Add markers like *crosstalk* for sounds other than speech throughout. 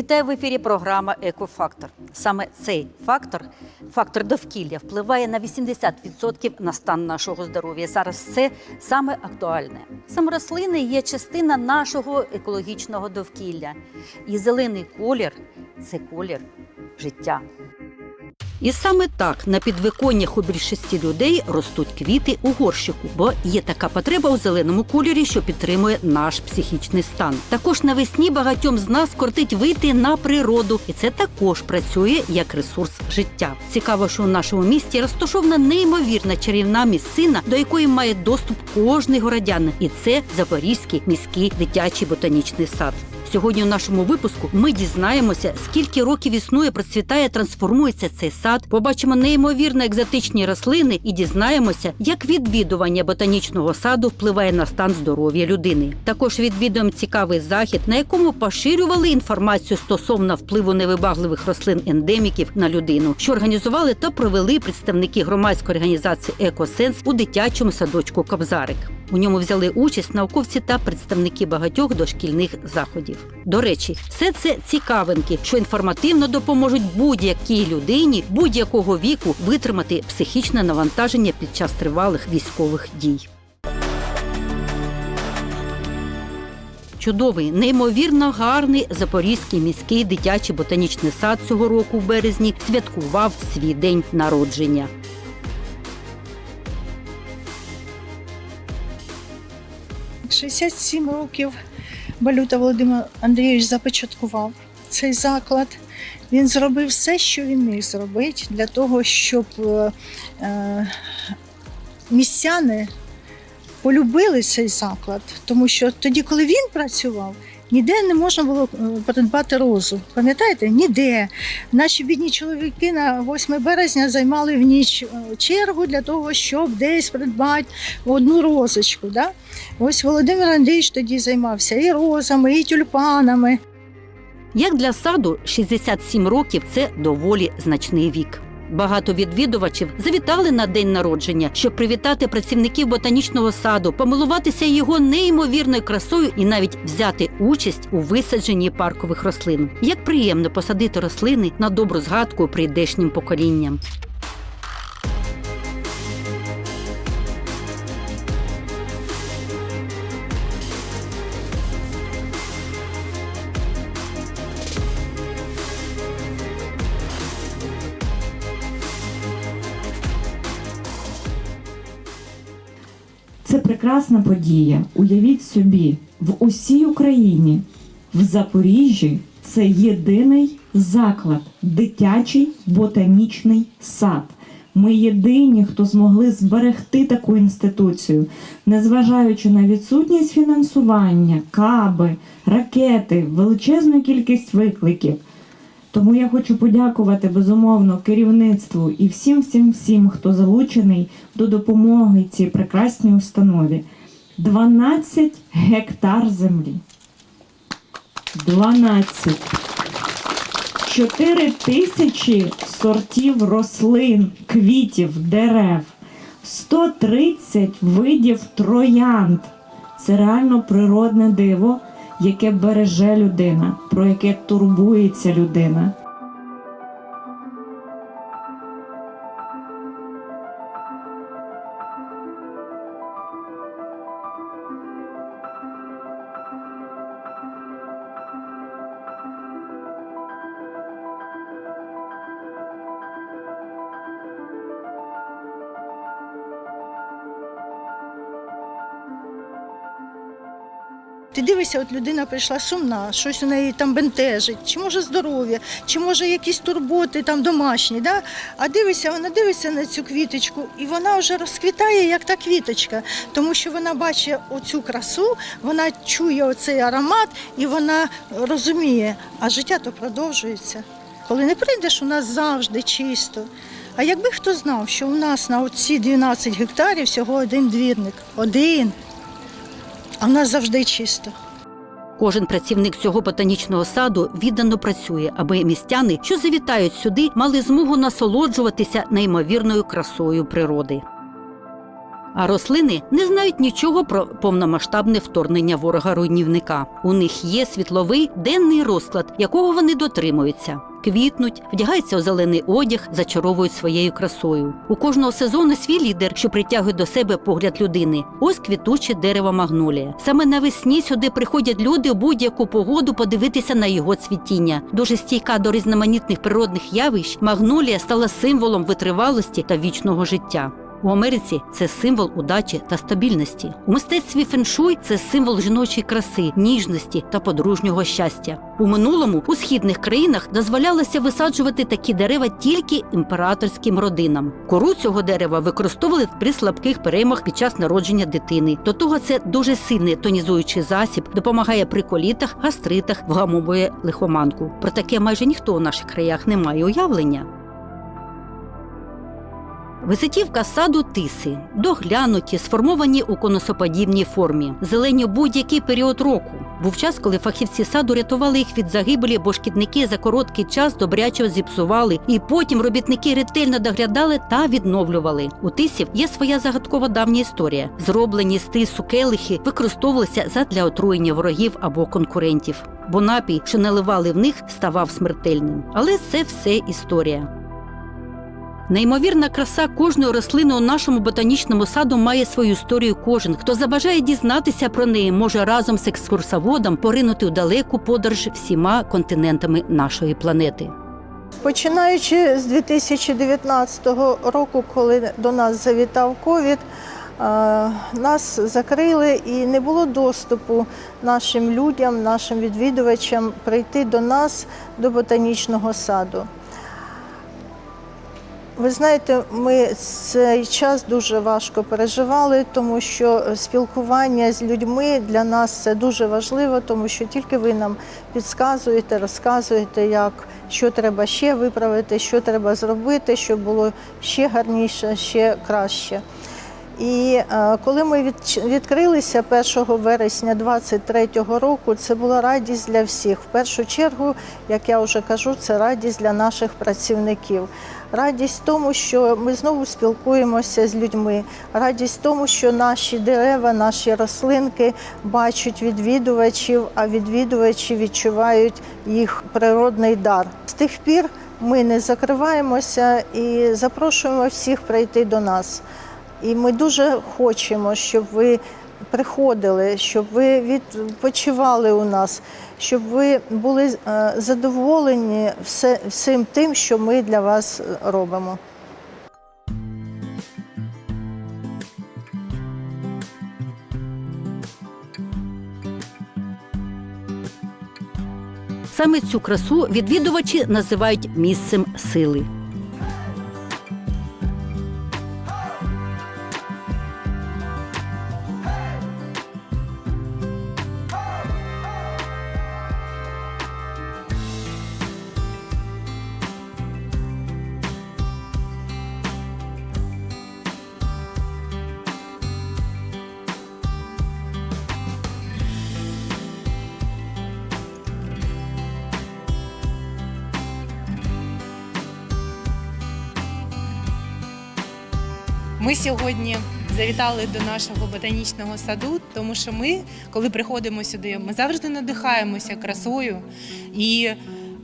Вітаю в ефірі програма Екофактор. Саме цей фактор, фактор довкілля, впливає на 80% на стан нашого здоров'я. Зараз це саме актуальне. Саме рослини є частина нашого екологічного довкілля. І зелений колір це колір життя. І саме так на підвиконнях у більшості людей ростуть квіти у горщику, бо є така потреба у зеленому кольорі, що підтримує наш психічний стан. Також навесні багатьом з нас кортить вийти на природу, і це також працює як ресурс життя. Цікаво, що у нашому місті розташована неймовірна чарівна місцина, до якої має доступ кожний городянин, і це Запорізький міський дитячий ботанічний сад. Сьогодні у нашому випуску ми дізнаємося, скільки років існує, процвітає, трансформується цей сад. Побачимо неймовірно екзотичні рослини і дізнаємося, як відвідування ботанічного саду впливає на стан здоров'я людини. Також відвідуємо цікавий захід, на якому поширювали інформацію стосовно впливу невибагливих рослин ендеміків на людину, що організували та провели представники громадської організації Екосенс у дитячому садочку Кобзарик. У ньому взяли участь науковці та представники багатьох дошкільних заходів. До речі, все це цікавинки, що інформативно допоможуть будь-якій людині будь-якого віку витримати психічне навантаження під час тривалих військових дій. Чудовий, неймовірно гарний Запорізький міський дитячий ботанічний сад цього року в березні святкував свій день народження. – 67 років Балюта Володимир Андрійович започаткував цей заклад. Він зробив все, що він міг зробити для того, щоб е, е, містяни полюбили цей заклад. Тому що тоді, коли він працював, ніде не можна було е, придбати розу. Пам'ятаєте? Ніде. Наші бідні чоловіки на 8 березня займали в ніч е, чергу для того, щоб десь придбати одну розочку. Да? Ось Володимир Андрійович тоді займався і розами, і тюльпанами. Як для саду, 67 років це доволі значний вік. Багато відвідувачів завітали на день народження, щоб привітати працівників ботанічного саду, помилуватися його неймовірною красою і навіть взяти участь у висадженні паркових рослин. Як приємно посадити рослини на добру згадку прийдешнім поколінням. Прекрасна подія. Уявіть собі, в усій Україні, в Запоріжжі це єдиний заклад, дитячий ботанічний сад. Ми єдині, хто змогли зберегти таку інституцію, незважаючи на відсутність фінансування, каби, ракети, величезну кількість викликів. Тому я хочу подякувати безумовно керівництву і всім, всім, всім, хто залучений до допомоги цій прекрасній установі. 12 гектар землі. 12. 4 тисячі сортів рослин, квітів, дерев, 130 видів троянд. Це реально природне диво, яке береже людина, про яке турбується людина. Ти от людина прийшла сумна, щось у неї там бентежить, чи може здоров'я, чи може якісь турботи там домашні. Да? А дивишся, вона дивиться на цю квіточку, і вона вже розквітає, як та квіточка, тому що вона бачить оцю красу, вона чує оцей аромат і вона розуміє, а життя то продовжується. Коли не прийдеш, у нас завжди чисто. А якби хто знав, що у нас на оці 12 гектарів всього один двірник, один, а в нас завжди чисто. Кожен працівник цього ботанічного саду віддано працює, аби містяни, що завітають сюди, мали змогу насолоджуватися неймовірною красою природи. А рослини не знають нічого про повномасштабне вторгнення ворога-руйнівника. У них є світловий денний розклад, якого вони дотримуються. Квітнуть, вдягаються у зелений одяг, зачаровують своєю красою. У кожного сезону свій лідер, що притягує до себе погляд людини. Ось квітуче дерево магнолія. Саме навесні сюди приходять люди у будь-яку погоду подивитися на його цвітіння. Дуже стійка до різноманітних природних явищ, магнолія стала символом витривалості та вічного життя. У Америці це символ удачі та стабільності. У мистецтві феншуй це символ жіночої краси, ніжності та подружнього щастя. У минулому у східних країнах дозволялося висаджувати такі дерева тільки імператорським родинам. Кору цього дерева використовували при слабких переймах під час народження дитини. До того це дуже сильний тонізуючий засіб, допомагає при колітах, гастритах, вгамовує лихоманку. Про таке майже ніхто у наших краях не має уявлення. Висотівка саду тиси, доглянуті, сформовані у конусоподібній формі, зелені будь-який період року. Був час, коли фахівці саду рятували їх від загибелі, бо шкідники за короткий час добряче зіпсували, і потім робітники ретельно доглядали та відновлювали. У тисів є своя загадкова давня історія. Зроблені з тису келихи використовувалися задля отруєння ворогів або конкурентів. Бо напій, що наливали в них, ставав смертельним. Але це все історія. Неймовірна краса кожної рослини у нашому ботанічному саду має свою історію. Кожен, хто забажає дізнатися про неї, може разом з екскурсоводом поринути у далеку подорож всіма континентами нашої планети. Починаючи з 2019 року, коли до нас завітав ковід, нас закрили і не було доступу нашим людям, нашим відвідувачам прийти до нас до ботанічного саду. Ви знаєте, ми цей час дуже важко переживали, тому що спілкування з людьми для нас це дуже важливо, тому що тільки ви нам підказуєте, розказуєте, як що треба ще виправити, що треба зробити, щоб було ще гарніше, ще краще. І е, коли ми відкрилися 1 вересня 2023 року, це була радість для всіх. В першу чергу, як я вже кажу, це радість для наших працівників. Радість тому, що ми знову спілкуємося з людьми. Радість тому, що наші дерева, наші рослинки бачать відвідувачів, а відвідувачі відчувають їх природний дар. З тих пір ми не закриваємося і запрошуємо всіх прийти до нас. І ми дуже хочемо, щоб ви приходили, щоб ви відпочивали у нас, щоб ви були е, задоволені всім тим, що ми для вас робимо. Саме цю красу відвідувачі називають місцем сили. Ми сьогодні завітали до нашого ботанічного саду, тому що ми, коли приходимо сюди, ми завжди надихаємося красою і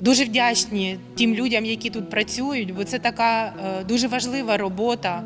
дуже вдячні тим людям, які тут працюють, бо це така е, дуже важлива робота.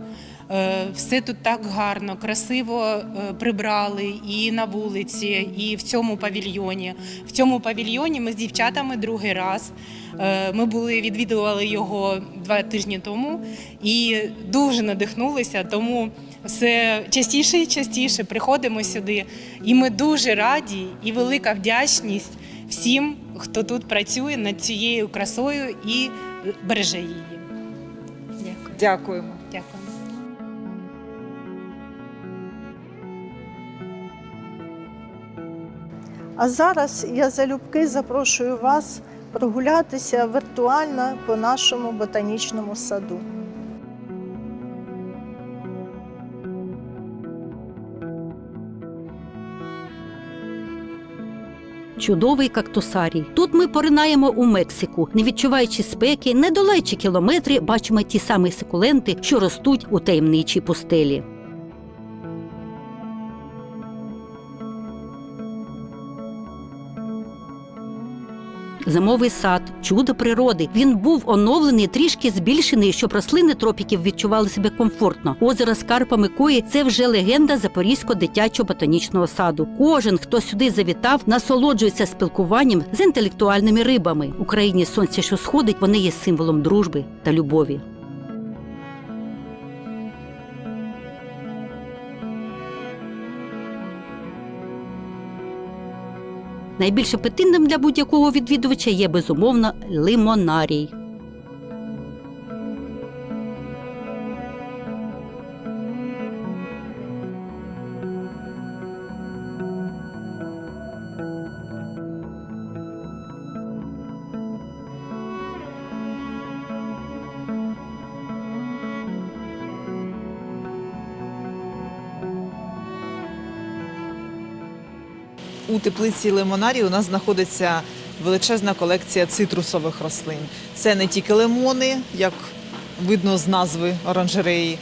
Е, Все тут так гарно, красиво е, прибрали і на вулиці, і в цьому павільйоні. В цьому павільйоні ми з дівчатами другий раз. Е, Ми були відвідували його два тижні тому і дуже надихнулися. Тому все частіше і частіше приходимо сюди. І ми дуже раді і велика вдячність всім, хто тут працює над цією красою і береже її. Дякую. Дякуємо. Дякую. А зараз я залюбки запрошую вас прогулятися віртуально по нашому ботанічному саду. Чудовий кактусарій. Тут ми поринаємо у Мексику, не відчуваючи спеки, не долаючи кілометри, бачимо ті самі сукуленти, що ростуть у таємничій пустелі. Зимовий сад, чудо природи. Він був оновлений, трішки збільшений, щоб рослини тропіків відчували себе комфортно. Озеро з карпами кої це вже легенда Запорізького дитячого ботанічного саду. Кожен, хто сюди завітав, насолоджується спілкуванням з інтелектуальними рибами. Україні сонце, що сходить, вони є символом дружби та любові. Найбільш апетитним для будь-якого відвідувача є безумовно лимонарій. У теплиці лимонарі у нас знаходиться величезна колекція цитрусових рослин. Це не тільки лимони, як видно з назви оранжереї,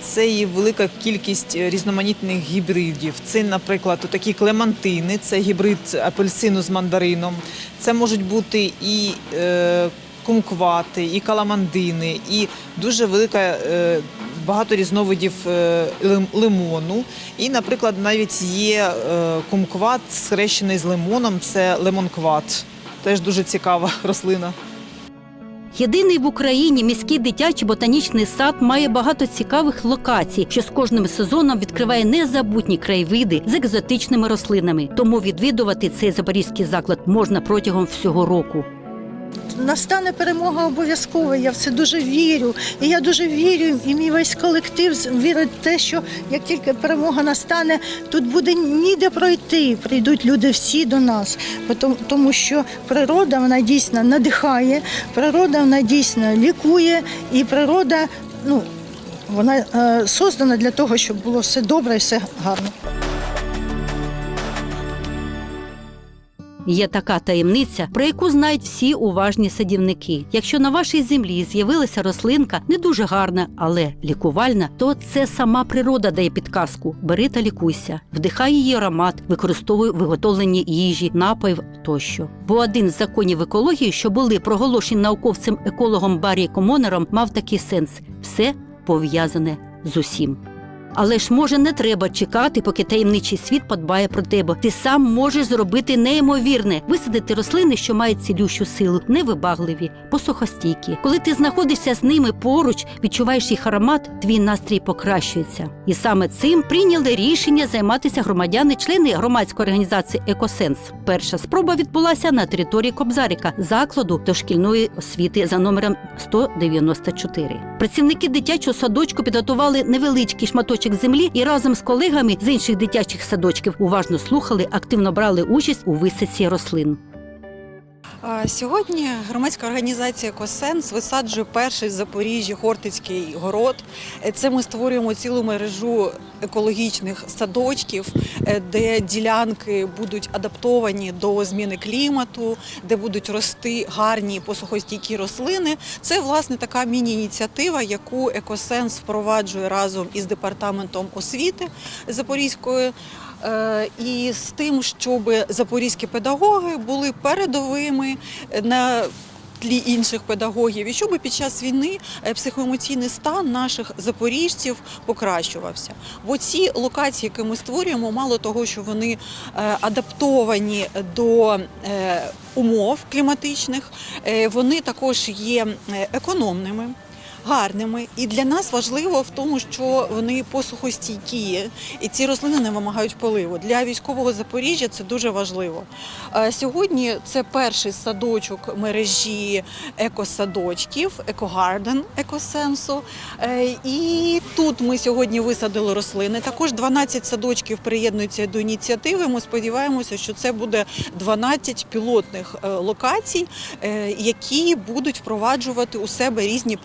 це і велика кількість різноманітних гібридів. Це, наприклад, такі клемантини, це гібрид апельсину з мандарином. Це можуть бути і е, кумквати, і каламандини, і дуже велика. Багато різновидів е, лимону. І, наприклад, навіть є е, кумкват, схрещений з лимоном, це лимонкват. Теж дуже цікава *laughs* рослина. Єдиний в Україні міський дитячий ботанічний сад має багато цікавих локацій, що з кожним сезоном відкриває незабутні краєвиди з екзотичними рослинами. Тому відвідувати цей запорізький заклад можна протягом всього року. Настане перемога обов'язково. Я в це дуже вірю. І я дуже вірю, і мій весь колектив вірить в те, що як тільки перемога настане, тут буде ніде пройти. Прийдуть люди всі до нас. Тому що природа вона дійсно надихає, природа вона дійсно лікує, і природа, ну вона е, создана для того, щоб було все добре і все гарно. Є така таємниця, про яку знають всі уважні садівники. Якщо на вашій землі з'явилася рослинка не дуже гарна, але лікувальна, то це сама природа дає підказку. Бери та лікуйся, вдихай її аромат, використовуй в виготовленні їжі, напоїв тощо. Бо один з законів екології, що були проголошені науковцем екологом Баррі Комонером, мав такий сенс: все пов'язане з усім. Але ж може не треба чекати, поки таємничий світ подбає про тебе. Ти сам можеш зробити неймовірне, висадити рослини, що мають цілющу силу, невибагливі, посухостійкі. Коли ти знаходишся з ними поруч, відчуваєш їх аромат, твій настрій покращується. І саме цим прийняли рішення займатися громадяни, члени громадської організації Екосенс. Перша спроба відбулася на території Кобзаріка, закладу дошкільної освіти за номером 194. Працівники дитячого садочку підготували невеличкий шматочок землі і разом з колегами з інших дитячих садочків уважно слухали, активно брали участь у висадці рослин. Сьогодні громадська організація «Екосенс» висаджує перший в Запоріжжі Хортицький город. Це ми створюємо цілу мережу екологічних садочків, е, де ділянки будуть адаптовані до зміни клімату, де будуть рости гарні посухостійкі рослини. Це власне така міні-ініціатива, яку «Екосенс» впроваджує разом із департаментом освіти Запорізької і з тим, щоб запорізькі педагоги були передовими на тлі інших педагогів, і щоб під час війни е, психоемоційний стан наших запоріжців покращувався. Бо ці локації, які ми створюємо, мало того, що вони е, адаптовані до е, умов кліматичних, е, вони також є е, економними гарними. І для нас важливо в тому, що вони посухостійкі, і ці рослини не вимагають поливу. Для військового Запоріжжя це дуже важливо. Сьогодні це перший садочок мережі екосадочків, екогарден екосенсу. І тут ми сьогодні висадили рослини. Також 12 садочків приєднуються до ініціативи. Ми сподіваємося, що це буде 12 пілотних е, локацій, е, які будуть впроваджувати у себе різні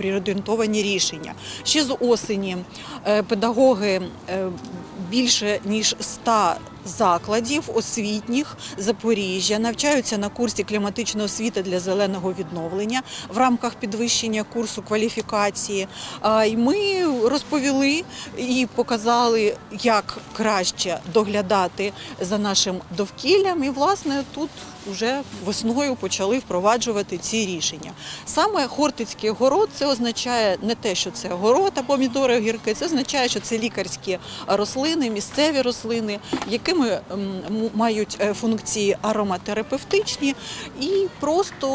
пріорієнтовані рішення. Ще з осені е, педагоги е, більше ніж 100 закладів освітніх Запоріжжя навчаються на курсі кліматичної освіти для зеленого відновлення в рамках підвищення курсу кваліфікації. І ми розповіли і показали, як краще доглядати за нашим довкіллям. І, власне, тут вже весною почали впроваджувати ці рішення. Саме Хортицький город це означає не те, що це город а помідори, огірки, це означає, що це лікарські рослини, місцеві рослини, якими м, м, мають е, функції ароматерапевтичні і просто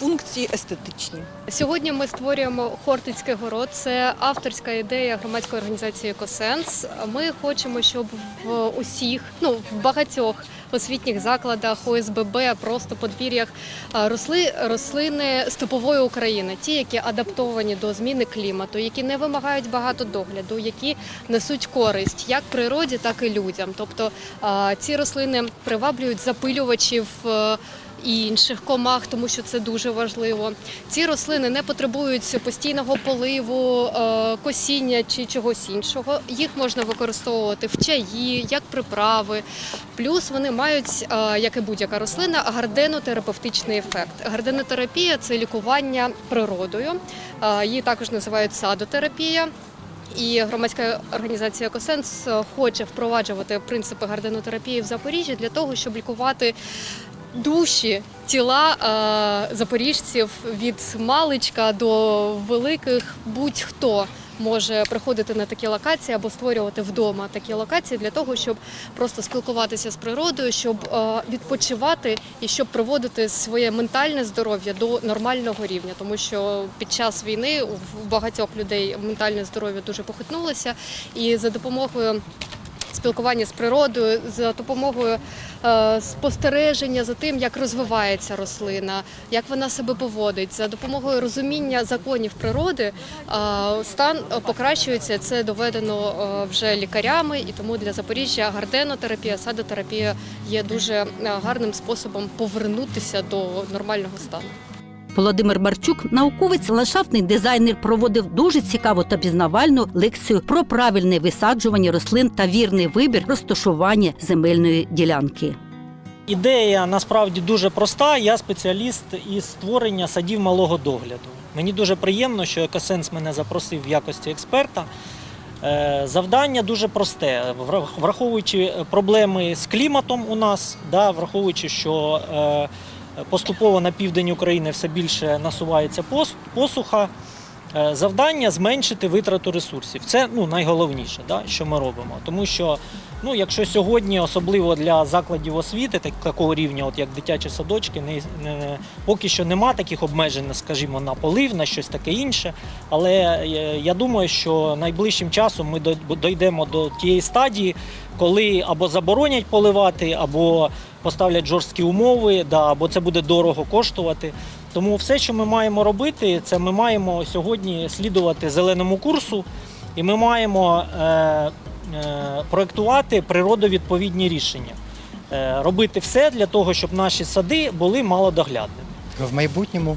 функції естетичні. Сьогодні ми створюємо Хортицький город. Це авторська ідея громадської організації Екосенс. Ми хочемо, щоб в усіх, ну в багатьох освітніх закладах, ОСББ, просто подвір'ях росли рослини степової України, ті, які адаптовані до зміни клімату, які не вимагають багато догляду, які несуть користь як природі, так і людям. Тобто ці рослини приваблюють запилювачів. І інших комах, тому що це дуже важливо. Ці рослини не потребують постійного поливу, е, косіння чи чогось іншого. Їх можна використовувати в чаї, як приправи. Плюс вони мають, е, як і будь-яка рослина, гарденотерапевтичний ефект. Гарденотерапія це лікування природою. Е, Її також називають садотерапія. І громадська організація Екосенс хоче впроваджувати принципи гарденотерапії в Запоріжжі для того, щоб лікувати душі, тіла е, запоріжців від маличка до великих будь-хто. Може приходити на такі локації або створювати вдома такі локації для того, щоб просто спілкуватися з природою, щоб е, відпочивати і щоб приводити своє ментальне здоров'я до нормального рівня, тому що під час війни у багатьох людей ментальне здоров'я дуже похитнулося, і за допомогою спілкування з природою, за допомогою е, спостереження за тим, як розвивається рослина, як вона себе поводить, за допомогою розуміння законів природи е, стан е, покращується. Це доведено вже лікарями, і тому для Запоріжжя гарденотерапія, садотерапія є дуже гарним способом повернутися до нормального стану. Володимир Марчук, науковець, ландшафтний дизайнер, проводив дуже цікаву та пізнавальну лекцію про правильне висаджування рослин та вірний вибір розташування земельної ділянки. Ідея насправді дуже проста. Я спеціаліст із створення садів малого догляду. Мені дуже приємно, що Екосенс мене запросив в якості експерта. Е, Завдання дуже просте, враховуючи проблеми з кліматом у нас, да, враховуючи, що е, поступово на південь України все більше насувається пос- посуха. Е, Завдання зменшити витрату ресурсів. Це ну, найголовніше, да, що ми робимо. Тому що Ну, якщо сьогодні, особливо для закладів освіти, так, такого рівня, от як дитячі садочки, не, не, поки що нема таких обмежень, скажімо, на полив, на щось таке інше. Але е, я думаю, що найближчим часом ми дійдемо до тієї стадії, коли або заборонять поливати, або поставлять жорсткі умови, да, або це буде дорого коштувати. Тому все, що ми маємо робити, це ми маємо сьогодні слідувати зеленому курсу, і ми маємо е, е, проектувати природовідповідні рішення, е, робити все для того, щоб наші сади були малодоглядними. В майбутньому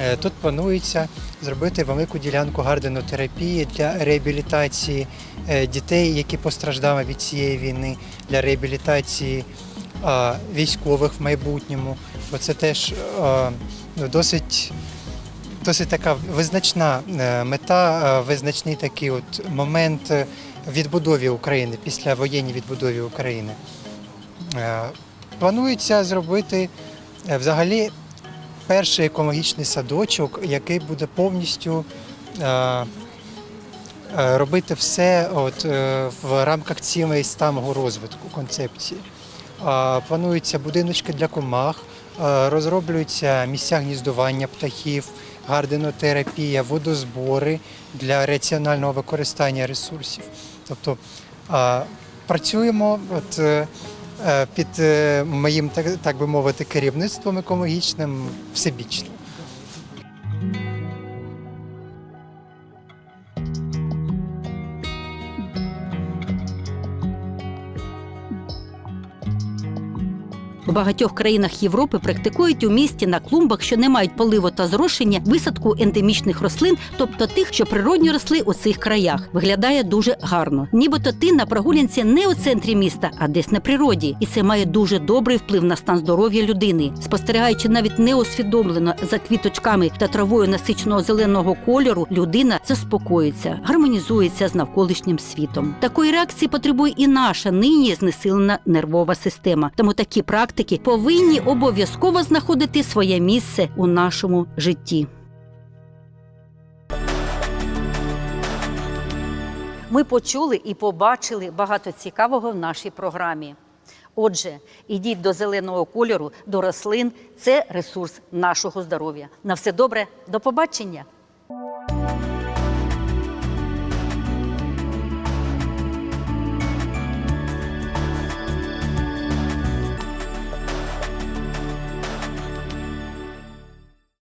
е, тут планується зробити велику ділянку гарденотерапії для реабілітації е, дітей, які постраждали від цієї війни, для реабілітації військових в майбутньому. Бо це теж досить, досить така визначна е, мета, е, визначний такий от момент е, відбудові України, після воєнній відбудові України. Планується зробити взагалі перший екологічний садочок, який буде повністю робити все от, в рамках цілей сталого розвитку концепції. Плануються будиночки для комах, розроблюються місця гніздування птахів, гарденотерапія, водозбори для раціонального використання ресурсів. Тобто е, працюємо от, е, е, під е, моїм, так би мовити, керівництвом екологічним всебічно. У багатьох країнах Європи практикують у місті на клумбах, що не мають поливу та зрошення, висадку ендемічних рослин, тобто тих, що природньо росли у цих краях. Виглядає дуже гарно. Нібито ти на прогулянці не у центрі міста, а десь на природі, і це має дуже добрий вплив на стан здоров'я людини. Спостерігаючи навіть неосвідомлено за квіточками та травою насиченого зеленого кольору, людина заспокоюється, гармонізується з навколишнім світом. Такої реакції потребує і наша нині знесилена нервова система. Тому такі практики повинні обов'язково знаходити своє місце у нашому житті. Ми почули і побачили багато цікавого в нашій програмі. Отже, ідіть до зеленого кольору, до рослин це ресурс нашого здоров'я. На все добре, до побачення!